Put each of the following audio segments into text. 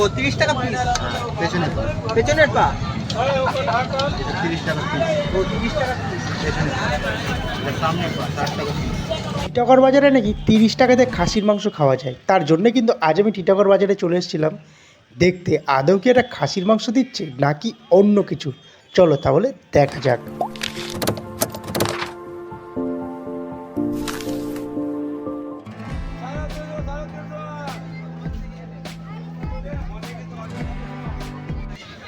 ও তিরিশ টাকা পিস পেছনে। পেছনের পা। এটা তিরিশ টাকা পিস ও তিরিশ টাকা পিস পেছনে সামনে পা ষাট টাকা পিস টিটাগড় বাজারে নাকি তিরিশ টাকাতে খাসির মাংস খাওয়া যায়? তার জন্য কিন্তু আজ আমি টিটাগড় বাজারে চলে এসেছিলাম। দেখতে আদৌ কি একটা খাসির মাংস দিচ্ছে নাকি অন্য কিছু? চলো তাহলে দেখা যাক।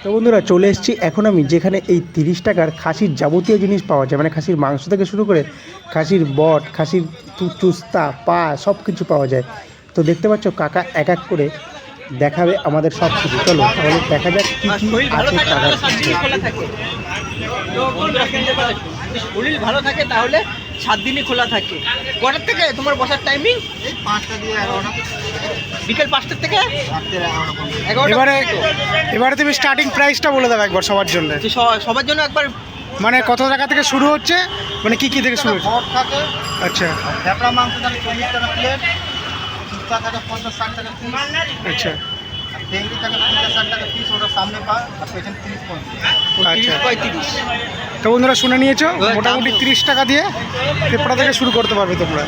তো বন্ধুরা চলে এসেছি। এখন আমি যেখানে এই তিরিশ টাকার খাসির যাবতীয় জিনিস পাওয়া যায় মানে খাসির মাংস থেকে শুরু করে খাসির বট খাসির চুস্তা পা সব কিছু পাওয়া যায়। তো দেখতে পাচ্ছ কাকা এক এক করে দেখাবে আমাদের সব কিছু চলো তাহলে দেখা যাক কি কি শরীর ভালো আছে থাকে কাকার শরীর ভালো থাকে তাহলে সাত দিনই খোলা থাকে। কটার থেকে তোমার বসার টাইমিং পাঁচটা দিয়ে এগারোটা। বিকেল পাঁচটার থেকে এবারে এবারে তুমি স্টার্টিং প্রাইসটা বলে দাও একবার সবার জন্য। সবার জন্য একবার মানে কত টাকা থেকে শুরু হচ্ছে? মানে কি কি থেকে শুরু হচ্ছে? আচ্ছা। মাংস থাকে চল্লিশ টাকা প্লেট শুক্তা থাকে পঞ্চাশ ষাট টাকা পিস আচ্ছা। আর টেঙ্গি থাকে পঞ্চাশ ষাট টাকা পিস ওটা সামনে পা আর পেছনে তিরিশ পঞ্চাশ। ও তিরিশ আচ্ছা। পঁয়ত্রিশ তো বন্ধুরা শুনে নিয়েছো মোটামুটি তো- তিরিশ টাকা দিয়ে পেপড়া থেকে শুরু করতে পারবে তোমরা।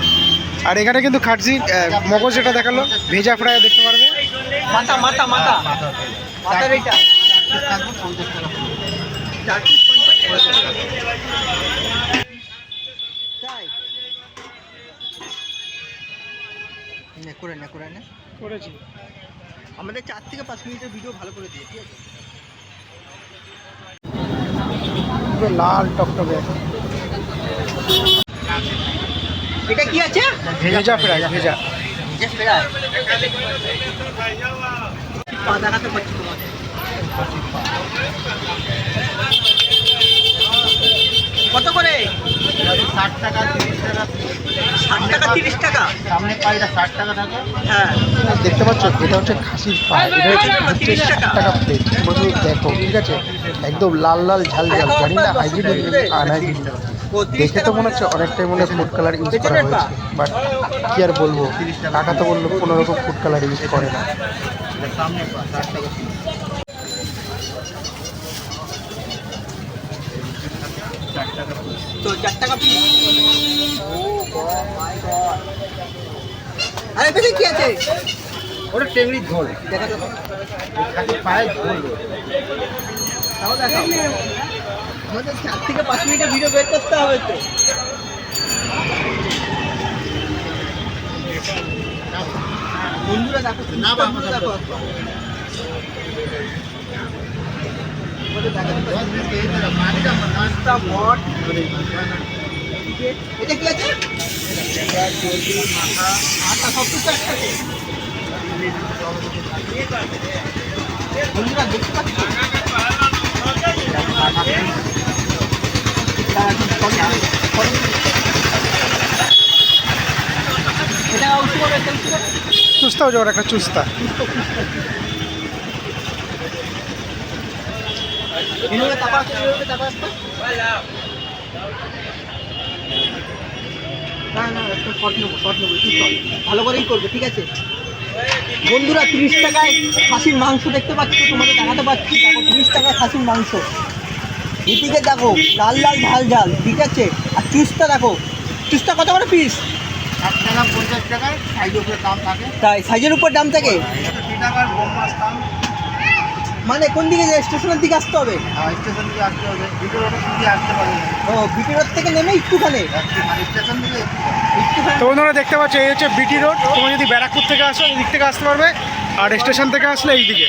আর এখানে কিন্তু খাটজি মগজ যেটা দেখাল ভেজা ফ্রাই দেখতে পারবে। মাথা মাথা মাথা। মাথার এইটা। করে নে করে নে। করেছি। আমাদের চার থেকে পাঁচ মিনিটের ভিডিও ভালো করে দিয়ে ঠিক আছে? লাল টকটকে। এটা কি আছে? ভেজা ফ্রাই ভেজা। যে ফেরায় পা দেখাতে পারছি তোমাকে কত করে? ষাট টাকা তিরিশ টাকা। ষাট টাকা তিরিশ টাকা সামনে পাইটা ষাট টাকা থাকে হ্যাঁ। দেখতে পাচ্ছ এটা হচ্ছে খাসির পা এটা হচ্ছে হচ্ছে ষাট টাকা। প্লেট দেখো ঠিক আছে? একদম লাল লাল ঝাল ঝাল। জানি না হাইব্রিড দেখে তো মনে হচ্ছে অনেকটাই মনে হয় ফুড কালার ইউজ করা হয়েছে বাট কি আর বলব? টাকা তো বলল কোনো রকম ফুড কালার ইউজ করে না। তো চার টাকা পিস ও মাই গড আরে কি আছে? ওটা টেংরির ঝোল। দেখা তো খালি পায়ে ঝোল। আমাদের চার থেকে পাঁচ মিনিটের ভিডিও বের করতে হবে তো। বন্ধুরা দেখো না, বন্ধুরা দেখো। এটা কি আছে? আটা সব কিছু একসাথে। বন্ধুরা দেখতে পাচ্ছি এটা উঠতে পারবে এটা উঠতে পারবে চুস্তাও যাওয়ার একটা চুস্তা এভাবে চাপা আসতো এভাবে চাপা আসতো না না একটু শর্ট নেব শর্ট নেব একটু শর্ট ভালো করেই করবে ঠিক আছে? বন্ধুরা, তিরিশ টাকায় খাসির মাংস দেখতে পাচ্ছি? তোমাকে দেখাতে পাচ্ছি। দেখো, তিরিশ টাকায় খাসির মাংস। এদিকে দেখো, লাল লাল, ঝাল ঝাল, ঠিক আছে? আর চুস্তা দেখো চুস্তা কত করে পিস টাকা পঞ্চাশ টাকা সাইজ উপরে দাম থাকে। তাই সাইজের উপর দাম থাকে? টাকার দাম? মানে কোন দিকে যায়? স্টেশনের দিকে আসতে হবে? স্টেশন থেকে আসতে হবে। দুটো রোড দিয়ে আসতে পারবে ও বিটি রোড থেকে নেমে একটুখানে? একটু মানে স্টেশন থেকে একটু। একটুখানে? তো বন্ধুরা দেখতে পাচ্ছ এই হচ্ছে বিটি রোড তোমরা যদি ব্যারাকপুর থেকে আসো এই দিক থেকে আসতে পারবে। আর স্টেশন থেকে আসলে এই দিকে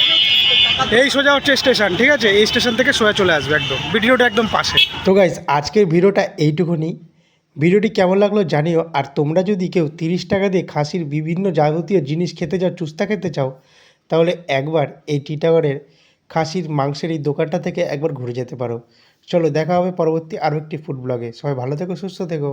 এই সোজা হচ্ছে স্টেশন ঠিক আছে? এই স্টেশন থেকে সোজা চলে আসবে একদম। বিটি রোড একদম পাশে। তো গাইজ আজকের ভিডিওটা এইটুকুনি। ভিডিওটি কেমন লাগল জানিও, আর তোমরা যদি কেউ তিরিশ টাকা দিয়ে খাসির বিভিন্ন যাবতীয় জিনিস খেতে চাও, চুস্তা খেতে চাও, তাহলে একবার এই টিটাগড়ের খাসির মাংসের এই দোকানটা থেকে একবার ঘুরে যেতে পারো। চলো দেখা হবে পরবর্তী আরও একটি ফুড ব্লগে। সবাই ভালো থেকো, সুস্থ থেকো।